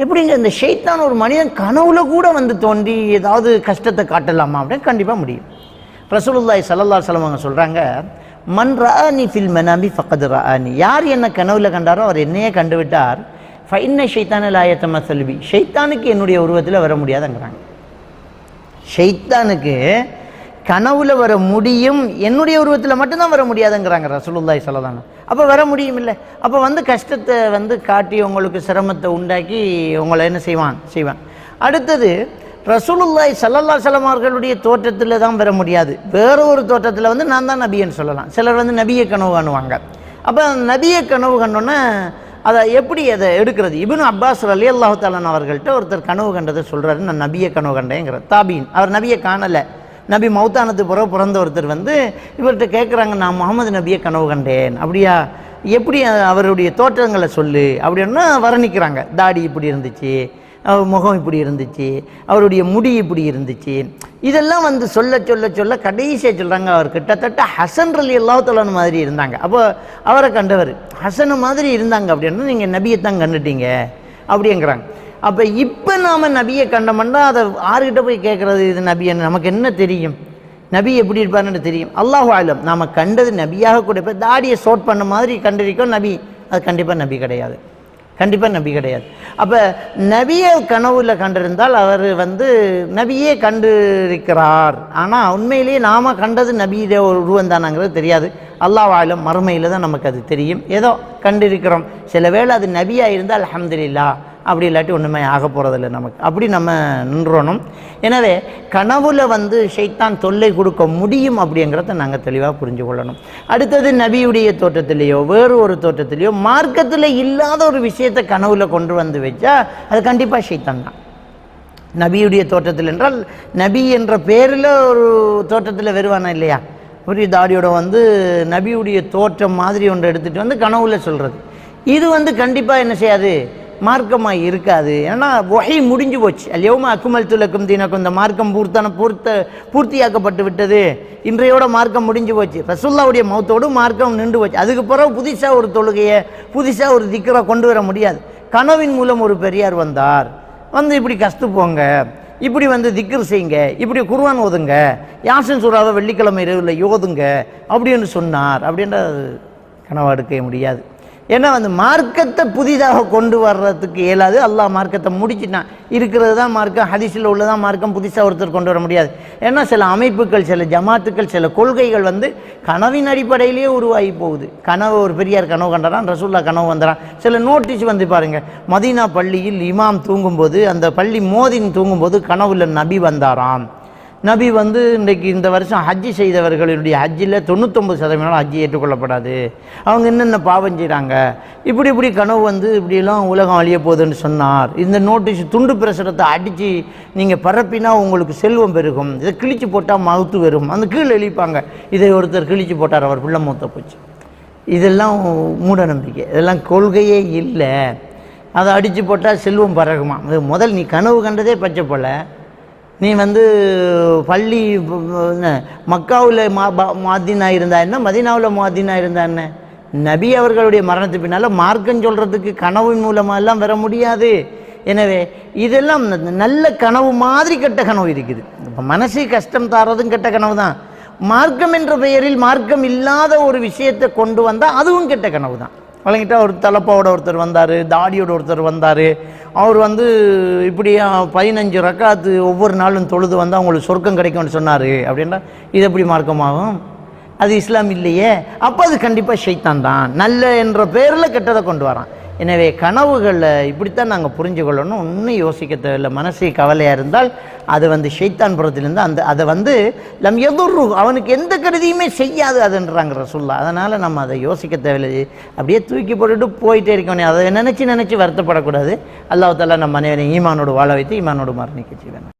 எப்படிங்க இந்த ஷைத்தான் ஒரு மனிதன் கனவுல கூட வந்து தோன்றி ஏதாவது கஷ்டத்தை காட்டலாமா அப்படின்னு கண்டிப்பாக முடியும். ரசூலுல்லாய் சல்லல்லா சலமாங்க சொல்கிறாங்க மன் ரஆனி ஃபில் மனாமி ஃபக்கத் ரஆனி. யார் என்ன கனவுல கண்டாரோ அவர் என்னையே கண்டுவிட்டார். ஃபைன ஃபைன்ன ஷைத்தான செல்வி ஷைத்தானுக்கு என்னுடைய உருவத்தில் வர முடியாதுங்கிறாங்க. ஷைத்தானுக்கு கனவுல வர முடியும் என்னுடைய உருவத்தில் மட்டும்தான் வர முடியாதுங்கிறாங்க ரசூலுல்லாய் சலதானா அப்போ வர முடியுமில்ல. அப்போ வந்து கஷ்டத்தை வந்து காட்டி உங்களுக்கு சிரமத்தை உண்டாக்கி உங்களை என்ன செய்வான் செய்வான் அடுத்தது ரசூலுல்லாய் சல்லல்லா சலமார்களுடைய அவர்களுடைய தோற்றத்தில் தான் வர முடியாது. வேற ஒரு தோற்றத்தில் வந்து நான் தான் நபின்னு சொல்லலாம். சிலர் வந்து நபியை கனவு காணுவாங்க. அப்போ நபியை கனவு கண்டோன்னே அதை எப்படி அதை எடுக்கிறது? இபின் அப்பாஸ் அலி அல்லாஹாலன் அவர்கள்ட்ட ஒருத்தர் கனவு கண்டதை சொல்கிறாரு நான் நபியை கனவு கண்டேங்கிற தாபீன். அவர் நபியை காணலை. நபி மௌத்தானத்து பிறகு பிறந்த ஒருத்தர் வந்து இவர்கிட்ட கேட்குறாங்க நான் முகமது நபியை கனவு கண்டேன். அப்படியா? எப்படி அவருடைய தோற்றங்களை சொல்லு? அப்படின்னா வர்ணிக்கிறாங்க. தாடி இப்படி இருந்துச்சு அவர் முகம் இப்படி இருந்துச்சு அவருடைய முடி இப்படி இருந்துச்சு. இதெல்லாம் வந்து சொல்ல சொல்ல சொல்ல கடைசியாக சொல்கிறாங்க அவர் கிட்டத்தட்ட ஹசன் அலி அல்லாத்தலான் மாதிரி இருந்தாங்க. அப்போ அவரை கண்டவர் ஹசன் மாதிரி இருந்தாங்க அப்படின்னா நீங்கள் நபியை தான் கண்டுட்டீங்க. அப்படிங்கிறாங்க. அப்போ இப்போ நாம் நபியை கண்டோம்னா அதை ஆறுகிட்ட போய் கேட்குறது இது நபி என்ன? நமக்கு என்ன தெரியும்? நபி எப்படி இருப்பாருன்னு தெரியும். அல்லாஹ் ஆலம் நாம் கண்டது நபியாக கூட இப்போ தாடியை ஷோட் பண்ண மாதிரி கண்டிருக்கோம் நபி. அது கண்டிப்பாக நபி கிடையாது. கண்டிப்பாக நபி கிடையாது. அப்போ நபியை கனவுல கண்டிருந்தால் அவர் வந்து நபியே கண்டிருக்கிறார். ஆனால் உண்மையிலேயே நாம் கண்டது நபியிட ஒரு உருவம் தானாங்கிறது தெரியாது. அல்லாஹ் ஆலம் மறுமையில் தான் நமக்கு அது தெரியும். ஏதோ கண்டிருக்கிறோம். சில வேளை அது நபியாக இருந்தால் அல்ஹம்துலில்லா அப்படி இல்லாட்டி ஒன்றுமே ஆக போகிறதில்ல நமக்கு. அப்படி நம்ம நின்றணும். எனவே கனவுல வந்து ஷைத்தான் தொல்லை கொடுக்க முடியும் அப்படிங்கிறத நாங்கள் தெளிவாக புரிஞ்சு கொள்ளணும். அடுத்தது நபியுடைய தோட்டத்திலேயோ வேறு ஒரு தோட்டத்திலேயோ மார்க்கத்தில் இல்லாத ஒரு விஷயத்தை கனவுல கொண்டு வந்து வச்சா அது கண்டிப்பாக ஷைத்தான் தான். நபியுடைய தோட்டத்தில் என்றால் நபி என்ற பேரில் ஒரு தோட்டத்தில் வருவானா இல்லையா? ஒரு தாடியோட வந்து நபியுடைய தோற்றம் மாதிரி ஒன்று எடுத்துகிட்டு வந்து கனவுல சொல்கிறது இது வந்து கண்டிப்பாக என்ன செய்யாது? மார்க்கமாக இருக்காது. ஏன்னா வகை முடிஞ்சு போச்சு. அல்யவுமா அக்குமல் துலக்கும் தீனக்கும் இந்த மார்க்கம் பூர்த்தான பூர்த்த பூர்த்தியாக்கப்பட்டு விட்டது. இன்றையோட மார்க்கம் முடிஞ்சு போச்சு. ரசுல்லாவுடைய மௌத்தோடு மார்க்கம் நின்று போச்சு. அதுக்கு பிறகு புதுசாக ஒரு தொழுகையை புதுசாக ஒரு திக்கரை கொண்டு வர முடியாது. கனவின் மூலம் ஒரு பெரியார் வந்தார். வந்து இப்படி கஷ்டு போங்க. இப்படி வந்து திக்ர் செய்யுங்க. இப்படி குர்வான் ஓதுங்க. யாசன் சூறாவை வெள்ளிக்கிழமை இரவில் யோதுங்க. அப்படின்னு சொன்னார். அப்படின்ற கனவு எடுக்க முடியாது. ஏன்னா வந்து மார்க்கத்தை புதிதாக கொண்டு வர்றதுக்கு இயலாது. அல்லாஹ் மார்க்கத்தை முடிச்சுட்டான் இருக்கிறது தான் மார்க்கம் ஹதீஸில் உள்ளதான் மார்க்கம் புதுசாக ஒருத்தர் கொண்டு வர முடியாது. ஏன்னா சில அமைப்புகள் சில ஜமாத்துக்கள் சில கொள்கைகள் வந்து கனவின் அடிப்படையிலேயே உருவாகி போகுது. கனவு ஒரு பெரியார் கனவு கண்டாரான் ரசூல்லா கனவு வந்துறான். சில நோட்டீஸ் வந்து பாருங்கள் மதீனா பள்ளியில் இமாம் தூங்கும்போது அந்த பள்ளி மோதின் தூங்கும்போது கனவுல நபி வந்தாராம். நபி வந்து இன்றைக்கு இந்த வருஷம் ஹஜ்ஜி செய்தவர்களுடைய ஹஜ்ஜில் தொண்ணூத்தொம்பது சதவீதம் ஹஜ்ஜி ஏற்றுக்கொள்ளப்படாது. அவங்க என்னென்ன பாவம் செய்கிறாங்க இப்படி இப்படி கனவு வந்து இப்படியெல்லாம் உலகம் அழிய போகுதுன்னு சொன்னார். இந்த நோட்டீஸ் துண்டு பிரசுரத்தை அடித்து நீங்கள் பரப்பினா உங்களுக்கு செல்வம் பெருகும். இதை கிழிச்சு போட்டால் மவுத்து வரும். அந்த கீழே எழுப்பாங்க இதை ஒருத்தர் கிழிச்சு போட்டார் அவர் பிள்ளை மூத்த போச்சு. இதெல்லாம் மூட நம்பிக்கை. இதெல்லாம் கொள்கையே இல்லை. அதை அடித்து போட்டால் செல்வம் பரகுமா முதல் நீ கனவு கண்டதே பச்சை போல். நீ வந்து பள்ளி மக்காவில் மா மாதினா இருந்தா என்ன மதினாவில் மாதினா இருந்தா என்ன? நபி அவர்களுடைய மரணத்துக்கு பின்னால் மார்க்கம் சொல்கிறதுக்கு கனவின் மூலமாக எல்லாம் வர முடியாது. எனவே இதெல்லாம் நல்ல கனவு மாதிரி கெட்ட கனவு இருக்குது. இப்போ மனசு கஷ்டம் தாரதும் கெட்ட கனவு தான். மார்க்கம் என்ற பெயரில் மார்க்கம் இல்லாத ஒரு விஷயத்தை கொண்டு வந்தால் அதுவும் கெட்ட கனவு தான். வழங்கிட்டா ஒரு தலப்பாவோட ஒருத்தர் வந்தார் தாடியோட ஒருத்தர் வந்தார் அவர் வந்து இப்படி பதினஞ்சு ரக்காத்து ஒவ்வொரு நாளும் தொழுது வந்து அவங்களுக்கு சொர்க்கம் கிடைக்கும்னு சொன்னார் அப்படின்னா இது எப்படி மார்க்கமாகும்? அது இஸ்லாம் இல்லையே. அப்போ அது கண்டிப்பாக ஷைத்தான் தான் நல்ல என்ற பேரில் கெட்டதை கொண்டு வரான். எனவே கனவுகளை இப்படித்தான் நாங்கள் புரிஞ்சு கொள்ளணும் ஒன்றும் யோசிக்க தேவையில்லை. மனசு கவலையாக இருந்தால் அது வந்து ஷைத்தான் அந்த அதை வந்து நம் எதிர்ரு அவனுக்கு எந்த கருதியுமே செய்யாது அதுன்றாங்க ரசுல்லா அதனால் நம்ம அதை யோசிக்க தேவையில்லை. அப்படியே தூக்கி போட்டுட்டு போயிட்டே இருக்கணும் அதை நினச்சி நினச்சி வருத்தப்படக்கூடாது. அல்லாஹ் தாலா நம்ம அனைவரையும் ஈமானோடு வாழ வைத்து ஈமானோடு மரணிக்க செய்வேன்